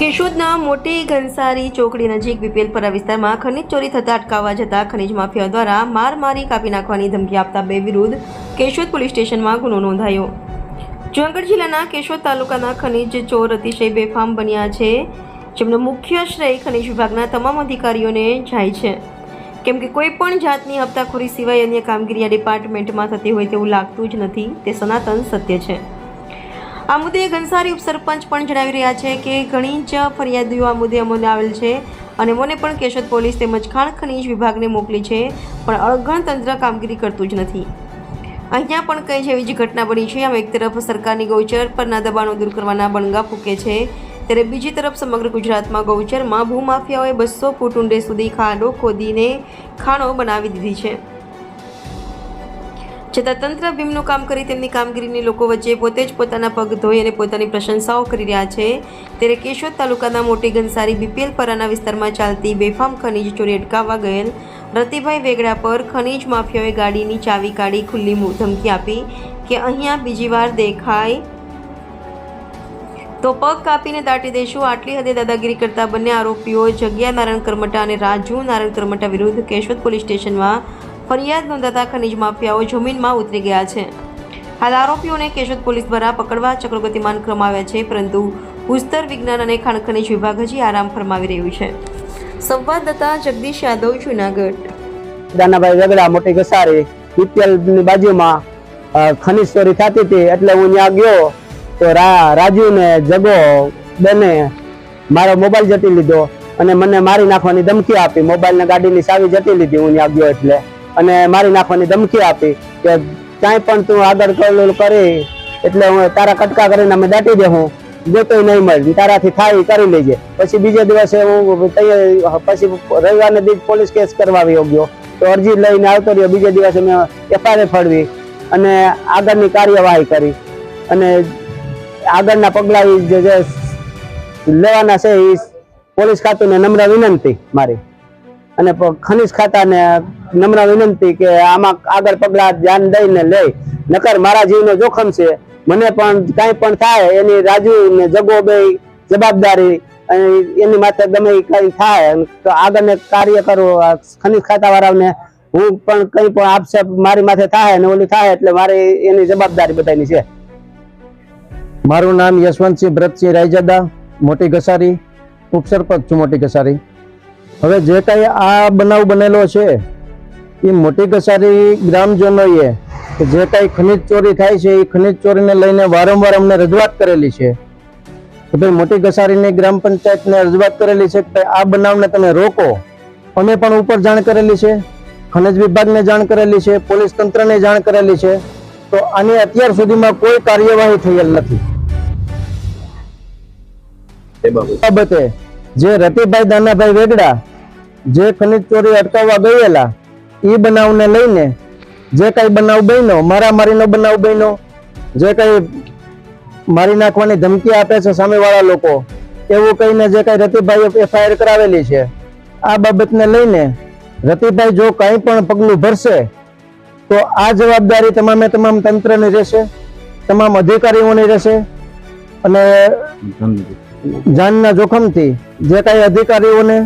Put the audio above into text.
કેશોદના મોટી ઘનસારી ચોકડી નજીક બીપીએલપરા વિસ્તારમાં ખનિજ ચોરી થતા અટકાવવા જતા ખનિજ માફિયાઓ દ્વારા માર મારી કાપી નાખવાની ધમકી આપતા બે વિરુદ્ધ કેશોદ પોલીસ સ્ટેશનમાં ગુનો નોંધાયો. જુનાગઢ જિલ્લાના કેશોદ તાલુકાના ખનિજ ચોર અતિશય બેફામ બન્યા છે, જેમનો મુખ્ય શ્રેય ખનિજ વિભાગના તમામ અધિકારીઓને જાય છે. કેમ કે કોઈ પણ જાતની હપ્તાખોરી સિવાય અન્ય કામગીરી આ ડિપાર્ટમેન્ટમાં થતી હોય તેવું લાગતું જ નથી, તે સનાતન સત્ય છે. આ મુદ્દે ઘનસારી ઉપસરપંચ પણ જણાવી રહ્યા છે કે ઘણી જ ફરિયાદીઓ આ મુદ્દે અમોને આવેલ છે અને મને પણ કેશોદ પોલીસ તેમજ ખાણ ખનીજ વિભાગને મોકલી છે, પણ અળગણ તંત્ર કામગીરી કરતું જ નથી. અહીંયા પણ કંઈ જેવી જ ઘટના બની છે. આમ એક તરફ સરકારની ગૌચર પરના દબાણો દૂર કરવાના બણગા ફૂકે છે, ત્યારે બીજી તરફ સમગ્ર ગુજરાતમાં ગૌચરમાં ભૂમાફિયાઓએ બસો ફૂટ ઊંડે સુધી ખાડો ખોદીને ખાણો બનાવી દીધી છે. છતાં તંત્ર ભીમનું કામ કરી તેમની કામગીરીની લોકો વચ્ચે પોતે જ પોતાના પગ ધોઈ અને પોતાની પ્રશંસાઓ કરી રહ્યા છે. ત્યારે કેશોદ તાલુકાના મોટી ગંસારી બીપીએલ પરાના વિસ્તારમાં ચાલતી બેફામ ખનીજ ચોરી અટકાવવા ગયેલ રતિભાઈ વેગડા પર ખનીજ માફિયાઓએ ગાડીની ચાવી કાઢી ખુલ્લી ધમકી આપી કે અહીંયા બીજી વાર દેખાય. તો પગ કાપીને દાટી દેશું આટલી હદે દાદાગીરી કરતા બંને આરોપીઓ જગ્યા નારાયણ કરમટા અને રાજુ નારાયણ કરમટા વિરુદ્ધ કેશોદ પોલીસ સ્ટેશનમાં ફરિયાદ નોંધાતા ખનીજ માફિયાઓ જમીનમાં ઉતરી ગયા છે. હાલ આરોપીઓને કેશોદ પોલીસ દ્વારા પકડવા ચક્રગતિમાન ક્રમાવ્યા છે, પરંતુ ભૂસ્તર વિજ્ઞાન અને ખાણ ખનીજ વિભાગ હજી આરામ ફરમાવી રહ્યું છે. સંવાદદાતા જગદીશ યાદવ, જુનાગઢ. દાનાભાઈ વેગડા, મોટી ઘસારી બીપીએલની બાજુમાં ખનીજ ચોરી થતી હતી એટલે હું ત્યાં ગયો તો રાજુ ને જગો બને મારો મોબાઈલ જતી લીધો અને મને મારી નાખવાની ધમકી આપી. મોબાઈલ ને ગાડીની ચાવી જતી લીધી, હું ત્યાં ગયો એટલે. અને મારી નાખવાની ધમકી આપી કે ક્યાંય પણ તું આગળ કરેલું કરી, એટલે હું તારા કટકા કરીને અમે દાટી દે હું. જોતોય નહીં મળે, તારાથી થાય કરી લેજે. પછી બીજે દિવસે હું પછી રવિવારને દીધ પોલીસ કેસ કરવા આવી ગયો. તો અરજી લઈને આવતો રહ્યો. બીજે દિવસે મેં એફઆઈઆર ફળવી અને આગળની કાર્યવાહી કરી. અને આગળના પગલાં જે લેવાના છે એ પોલીસ ખાતુને નમ્ર વિનંતી મારી. અને ખનીજ ખાતાને નમ્ર વિનંતી કે આમાં આગળ પગલાં ધ્યાન દઈને લે. નકર મારા જીવનો જોખમ છે. મને પણ કાંઈ પણ થાય, એની રાજુ ને જગો બે જવાબદારી એની માથે ગમે કંઈ થાય. તો આગળને કાર્ય કરવું ખનીજ ખાતા વાળાને હું પણ કંઈ પણ આપશે, મારી માથે થાય ને ઓલી થાય, એટલે મારી એની જવાબદારી બધાની છે. મારું નામ યશવંતસિંહ ભરતસિંહ રાયજાદા, મોટી ઘસારી, ઉપસરપંચ છું મોટી ઘસારી. હવે જે કાંઈ આ બનાવ બનેલો છે એ મોટી ઘસારી ગ્રામજનોએ જે કાંઈ ખનિજ ચોરી થાય છે એ ખનિજ ચોરીને લઈને વારંવાર અમને રજૂઆત કરેલી છે. કે ભાઈ મોટી ઘસારીની ગ્રામ પંચાયતને રજૂઆત કરેલી છે કે આ બનાવને તમે રોકો. અમે પણ ઉપર જાણ કરેલી છે ખનિજ વિભાગને જાણ કરેલી છે પોલીસ તંત્રને જાણ કરેલી છે. તો આની અત્યાર સુધીમાં કોઈ કાર્યવાહી થયેલ નથી. બાબતે જે રતિભાઈ દાનાભાઈ વેગડા જે ખનીજ ચોરી અટકાવવા ગયેલા એ બનાવને લઈને જે કઈ બનાવ બન્યો મારામારીનો બનાવ બન્યો જે કઈ મારી નાખવાની ધમકી આપે છે સામેવાળા લોકો એવું કહીને જે કઈ રતિભાઈએ એફઆઈઆર કરાવેલી છે આ બાબતને લઈને રતિભાઈ જો કંઈ પણ પગલું ભરશે તો આ જવાબદારી તમામે તમામ તંત્રની રહેશે તમામ અધિકારીઓની રહેશે અને જાનના જોખમથી જે કાંઈ અધિકારીઓને